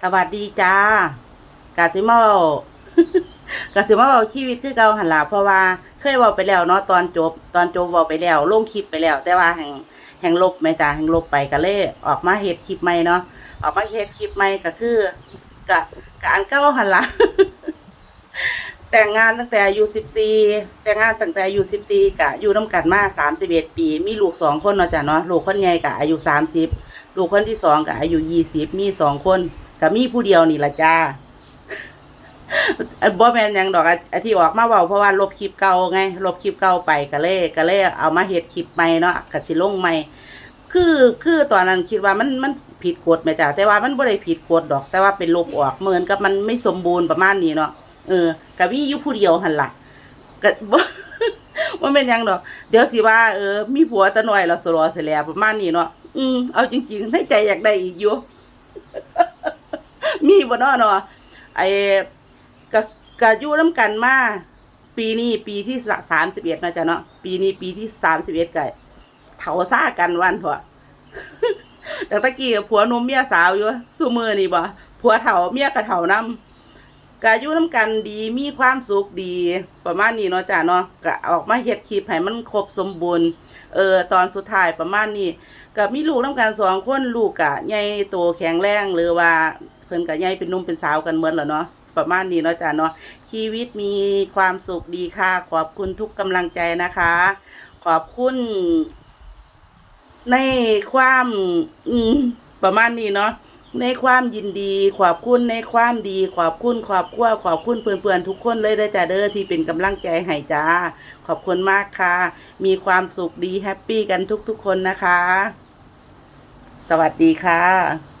สวัสดีจ้ากาซิมาเว้ากาซิมาเว้าชีวิตคือเก่าหันล่ะเพราะว่าเคยเว้าไปแล้วเนาะตอนจบ ตอนจบเว้าไปแล้วลงคลิปไปแล้ว แต่ว่าแห่งแห่งลบไหมจ้าแห่งลบไปก็เลยออกมาเฮ็ดคลิปใหม่เนาะออกมาเฮ็ดคลิปใหม่ก็คือกะกะอันเก่าหันล่ะแต่งงานตั้งแต่อายุ14แต่งงานตั้งแต่อายุ14กะอยู่นํกันมา31ปี มีลูกสองคนเนาะจ้ะเนาะลูกคนใหญ่กะอายุ30ลูกคนที่สองกะอายุ20มีสองคน ก็มีผู้เดียวนี่ละจ้าบ่แมนยังดอกอที่ออกมาเว้าเพราะว่าลบคลิปเก่าไงลบคลิปเก่าไปก็เลยก็เลยเอามาเฮ็ดคลิปใหม่เนาะก็สิลงใหม่คือคือตอนนั้นคิดว่ามันมันผิดกฎแม่จ้ะแต่ว่ามันบ่ได้ผิดกฎดอก แต่ว่าเป็นลบออกเหมือนกับมันไม่สมบูรณ์ประมาณนี้เนาะเออก็มีอยู่ผู้เดียวหันล่ะก็บ่ว่าเป็นยังดอก เดี๋ยวสิว่าเออมีผัวแตะน้อยแล้วสลอเสียแล้วประมาณนี้เนาะอืมเอาจริงๆในใจอยากได้อีกอยู่ มีบ่เนาะเนาะไอ้ก็ก็อยู่นํกันมาปีนี้ปีที่สามสิบเอ็ดนะจ๊ะเนาะปีนี้ปีที่สามสิบเอ็ดก็เถาซ่ากันวันพอแต่ตะกี้ผัวนุ่มเมียสาวอยู่สู้มือนี่บ่ผัวเถาเมียกะเถานำ ก็อยู่นํกันดีมีความสุขดีประมาณนี้เนาะจ้ะเนาะก็ออกมาเฮ็ดคลิปให้มันครบสมบูรณ์เออตอนสุดท้ายประมาณนี้ก็มีลูกนํกันสองคนลูกกะใหญ่โตแข็งแรงหรือว่าเพิ่นก็ใหญ่เป็นนุ่มเป็นสาวกันเหมดแล้วเนาะประมาณนี้เนาะจ้ะเนาะชีวิตมีความสุขดีค่ะ ขอบคุณทุกกำลังใจนะคะ ขอบคุณในความอืมประมาณนี้เนาะ ในความยินดีขอบคุณในความดี ขอบคุณขอบคุณขอบคุณเพื่อนๆทุกคนเลยได้อจ้าเด้อที่เป็นกำลังใจให้จ้า ขอบคุณมากค่ะ มีความสุขดีแฮปปี้กันทุกๆคนนะคะ สวัสดีค่ะ